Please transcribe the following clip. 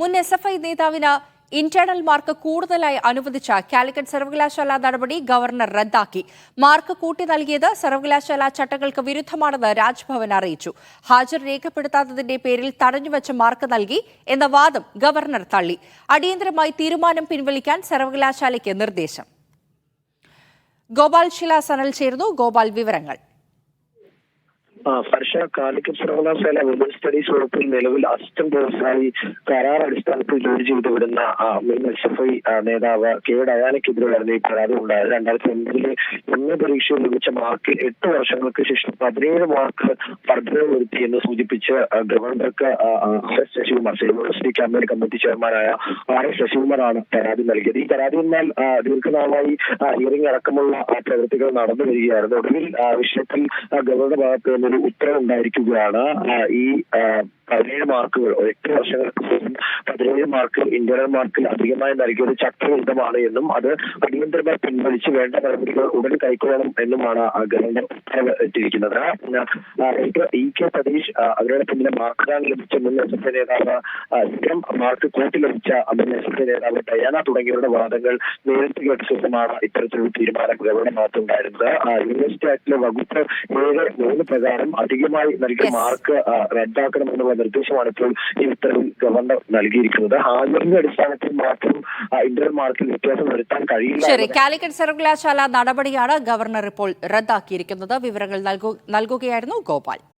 മുൻ S F I നേതാവിന് internal mark കൂടുതലായി അനുവദിച്ച കാലിക്കറ്റ് സർവകലാശാല നടപടി ഗവർണർ റദ്ദാക്കി. മാർക്ക് കൂട്ടി നൽകിയത് സർവകലാശാല ചട്ടങ്ങൾക്ക് വിരുദ്ധമാണെന്ന് രാജ്ഭവൻ അറിയിച്ചു. ഹാജർ രേഖപ്പെടുത്താത്തതിന്റെ പേരിൽ തടഞ്ഞുവച്ച മാർക്ക് നൽകി എന്ന വാദം ഗവർണർ തള്ളി. അടിയന്തരമായി തീരുമാനം പിൻവലിക്കാൻ സർവകലാശാലയ്ക്ക് നിർദ്ദേശം. ഗോപാൽ ശില സനൽ ചേർന്നു ഗോപാൽ വിവരങ്ങൾ. ഫർഷ കാലിക്കറ്റ് സർവകലാശാല വിമൻ സ്റ്റഡീസ് വകുപ്പിൽ നിലവിൽ അസിസ്റ്റന്റ് പ്രൊഫസറായി കരാർ അടിസ്ഥാനത്തിൽ ജോലി ചെയ്തു വിടുന്ന എസ് എഫ് ഐ നേതാവ് കെ ഡയാനക്കെതിരെയായിരുന്നു ഈ പരാതി ഉണ്ടായത് രണ്ടായിരത്തി ഒൻപതിലെ എം പരീക്ഷയിൽ ലഭിച്ച മാർക്ക് എട്ട് വർഷങ്ങൾക്ക് ശേഷം പതിനേഴ് മാർക്ക് വർദ്ധന വരുത്തി എന്ന് സൂചിപ്പിച്ച് ഗവർണർക്ക് S Sasikumar university campaign committee ചെയർമാനായ ആർ എസ് ശശികുമാറാണ് പരാതി നൽകിയത്. ഈ പരാതി എന്നാൽ ദീർഘനാളായി ഹിയറിംഗ് അടക്കമുള്ള പ്രവൃത്തികൾ നടന്നു വരികയായിരുന്നു. ഒടുവിൽ വിഷയത്തിൽ ആ, ഗവർണറുടെ ഭാഗത്ത് നിന്നൊരു ഉത്തരവ് ഉണ്ടായിരിക്കുകയാണ്. ഈ പതിനേഴ് മാർക്കുകൾ എട്ട് വർഷങ്ങൾക്ക് ശേഷം പതിനേഴ് മാർക്ക് ഇന്റർണൽ മാർക്കിൽ അധികമായി നൽകിയത് ചട്ടവിരുദ്ധമാണ് എന്നും അത് അടിയന്തരമായി പിൻവലിച്ച് വേണ്ട നടപടികൾ ഉടൻ കൈക്കൊള്ളണം എന്നുമാണ് ഗവൺമെന്റ് ഉത്തരവ് ഇട്ടിരിക്കുന്നത് പിന്നെ, ഇ കെ സതീഷ് അവരുടെ പിന്നിലെ മാർക്കാൻ ലഭിച്ച മുൻ എസ് എഫ് നേതാവ് സ്ഥിരം മാർക്ക് കൂട്ടി ലഭിച്ച മുൻ എസ് എഫ് നേതാവ് ഡയാന തുടങ്ങിയവരുടെ വാദങ്ങൾ നേരിട്ട് കേട്ട ശേഷമാണ് ഇത്തരത്തിലൊരു തീരുമാനം ഗവൺമെന്റ് ഭാഗത്തുണ്ടായിരുന്നത് യൂണിവേഴ്സിറ്റി ആക്ടിലെ വകുപ്പ് ഏഴ് മൂന്ന് പ്രകാരം അധികമായി നൽകിയ മാർക്ക് റദ്ദാക്കണമെന്ന് റദ്ദാക്കണമെന്നുള്ള നിർദ്ദേശമാണ് ഇപ്പോൾ ഈ ഉത്തരവിൽ ഗവർണർ നൽകിയിരിക്കുന്നത്. ഹാജറിന്റെ അടിസ്ഥാനത്തിൽ മാത്രം ഇന്റർ മാർക്കിൽ വ്യത്യാസം വരുത്താൻ കഴിയില്ല ശരി കാലിക്കറ്റ് സർവകലാശാല നടപടിയാണ് ഗവർണർ ഇപ്പോൾ റദ്ദാക്കിയിരിക്കുന്നത്. വിവരങ്ങൾ നൽകു- നൽകുകയായിരുന്നു ഗോപാൽ.